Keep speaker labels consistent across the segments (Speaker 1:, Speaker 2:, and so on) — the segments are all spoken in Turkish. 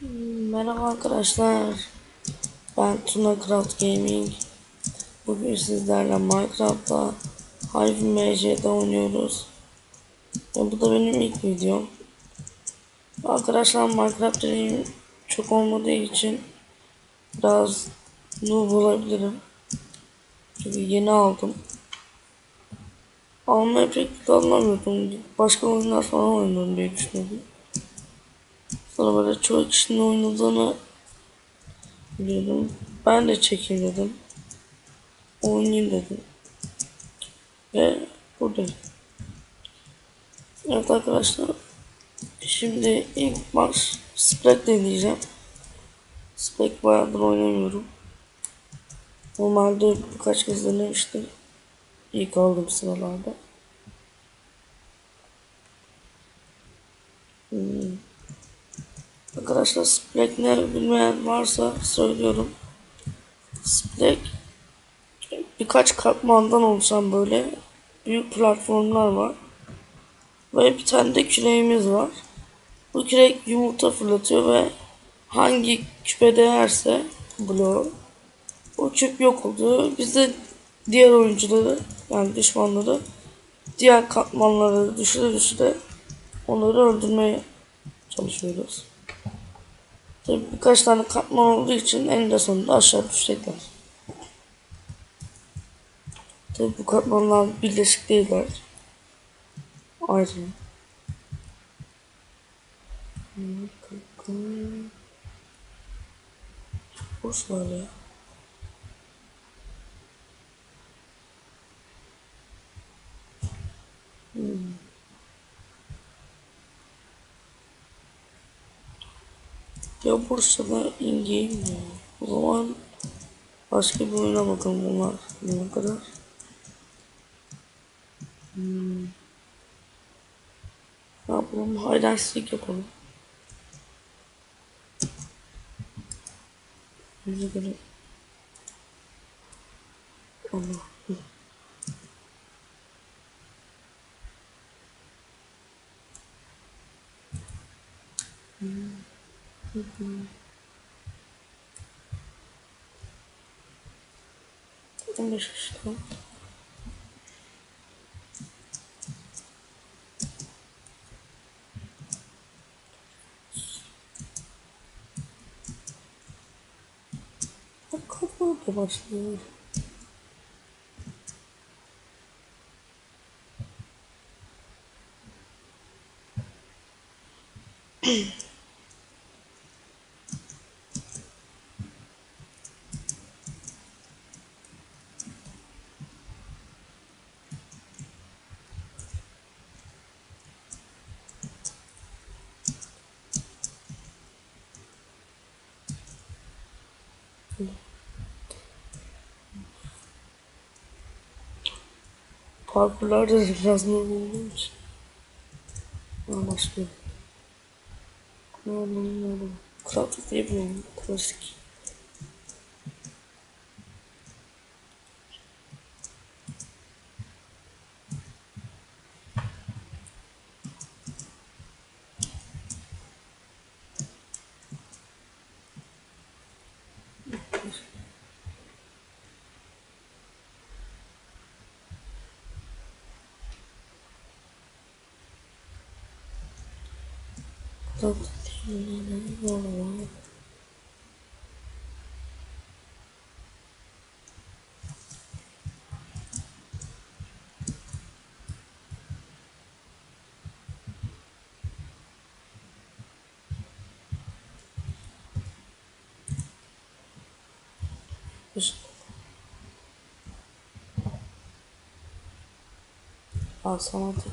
Speaker 1: Merhaba arkadaşlar. Ben Tuna Craft Gaming. Bugün sizlerle Minecraft'ta Hive MC'de oynuyoruz. Ve bu da benim ilk videom. Arkadaşlar Minecraft deneyim çok olmadığı için biraz noob olabilirim. Çünkü yeni aldım. Almaya pek planlamıyordum. Başka oyunlar falan oynarım diye düşünüyordum. Sonra çoğu kişinin oynadığını biliyordum. Ben de çekeyim dedim. Oynayayım dedim. Ve buradayım. Evet arkadaşlar. Şimdi ilk maç Spec deneyeceğim. Spec bayağıdır oynamıyorum. Normalde birkaç kez denemiştim. İlk aldığım sıralarda. Hmm. Arkadaşlar Splek ne bilmeyen varsa söylüyorum. Splek birkaç katmandan oluşan böyle büyük platformlar var. Ve bir tane de küreğimiz var. Bu kürek yumurta fırlatıyor ve hangi küpe değerse bloğu o küp yok oluyor. Biz de diğer oyuncuları yani düşmanları diğer katmanları düşüre düşüre onları öldürmeye çalışıyoruz. Tabii birkaç tane katman olduğu için eninde sonunda aşağı düşecekler. Tabii bu katmanlar birleşik değiller. Ayrı. Boş var ya. Hmm. Ya Bursa'da in-game. O zaman başka bir oyuna bakalım bunlar ne kadar. Hmm. Ne yapalım? Seek yapalım. Bize göre Allah. Там дальше что? Как бы, по-моему, kapı da biraz normal olduğum için. Ha başlıyor. Ne oldu ne oldu? Craft diye bir oyun. Klasik. Oyun. var. İşte. Aa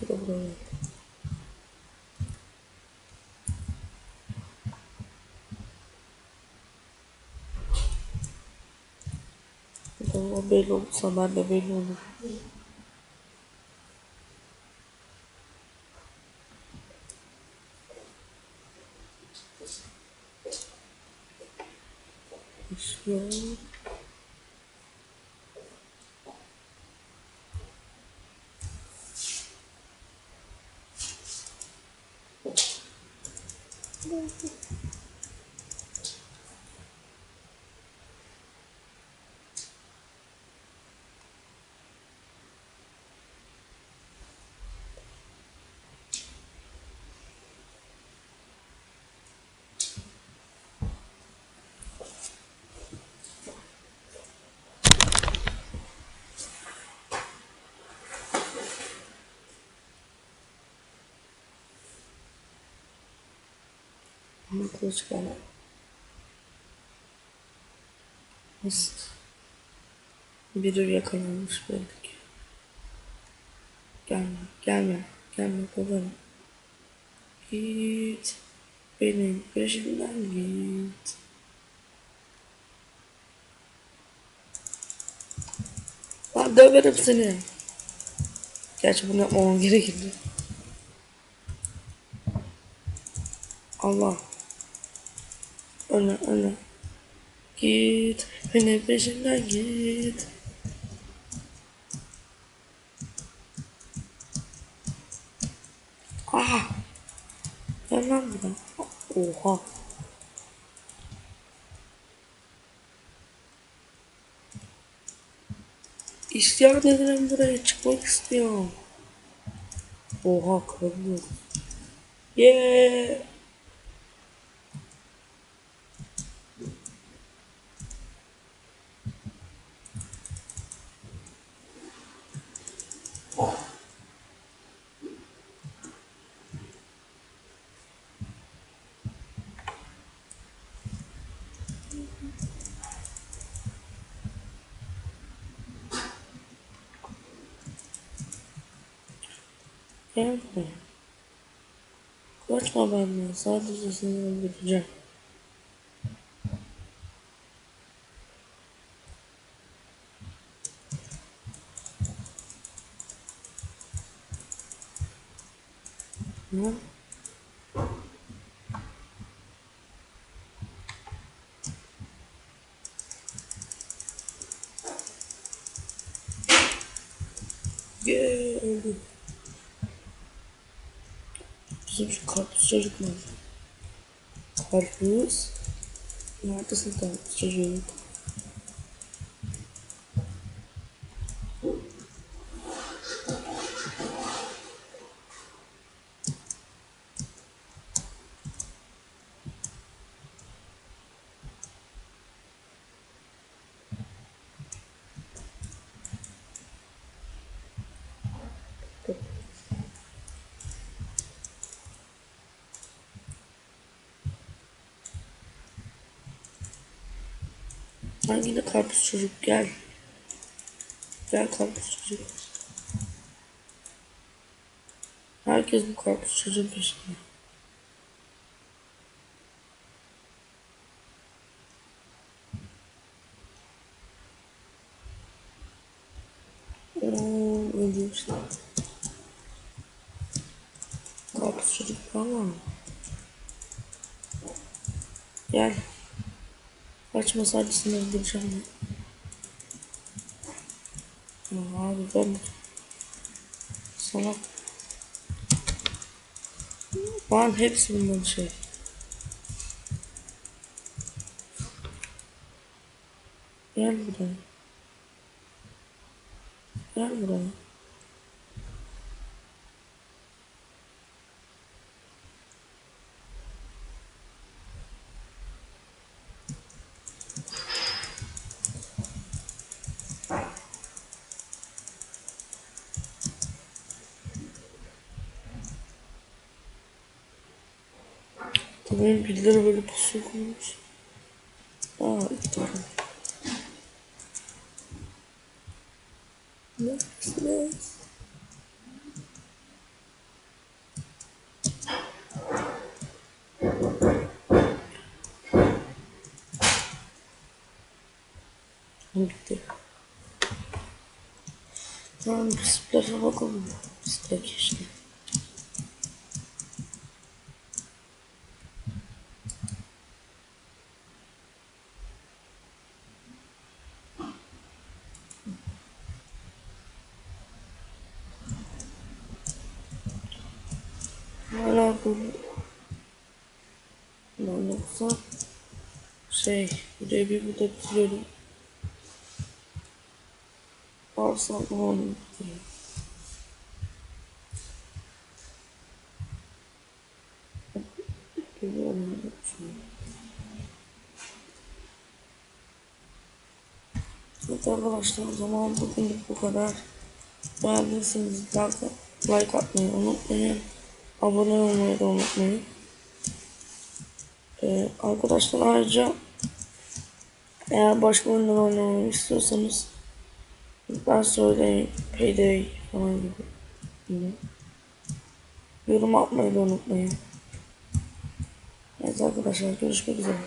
Speaker 1: da buraya. O belli olursa ben Ama kılıç geldi. Nasıl? Biri yakalanmış belki. Gelme, gelme, gelme babam. Git. Benim peşimden git. Lan döverim seni. Gerçi bunu yapmamam gerekirdi. Allah. Öne öne. Git. Benim peşimden git. Ah. Gel lan buradan. Oha. İsyan ederim buraya çıkmak istiyorum. Oha kırılıyor. Yeah. Gel buraya. Kaçma benden. Sadece seni öldüreceğim. Ne? Yeah, Karpuz çocuk mu? Karpuz. Neredesin karpuz çocuk? Hangi de karpuz çocuk gel. Gel karpuz çocuk. Herkes bu karpuz çocuğun peşinde. Oo, öldü işte. Karpuz çocuk ama. Gel. Kaçma sadece öldüreceğim. Abi ben sana Lan hepsi bundan şey. Gel buraya. Gel buraya. Benim birileri böyle pusuya koymuş. Aa iptal. Next, next. Bitti. Tamam, bu bakalım. Bisipler işte. Lan yoksa şey buraya bir burada bitiriyorum. Varsa onu bitireyim. Biliyorum şimdi. Evet arkadaşlar o zaman bugünlük bu kadar. Beğendiyseniz like atmayı unutmayın. Abone olmayı da unutmayın. Ee, arkadaşlar ayrıca eğer başka oyunlar oynamamı istiyorsanız ben söyleyeyim Payday falan gibi. gibi. Yorum atmayı da unutmayın. Evet arkadaşlar görüşmek üzere.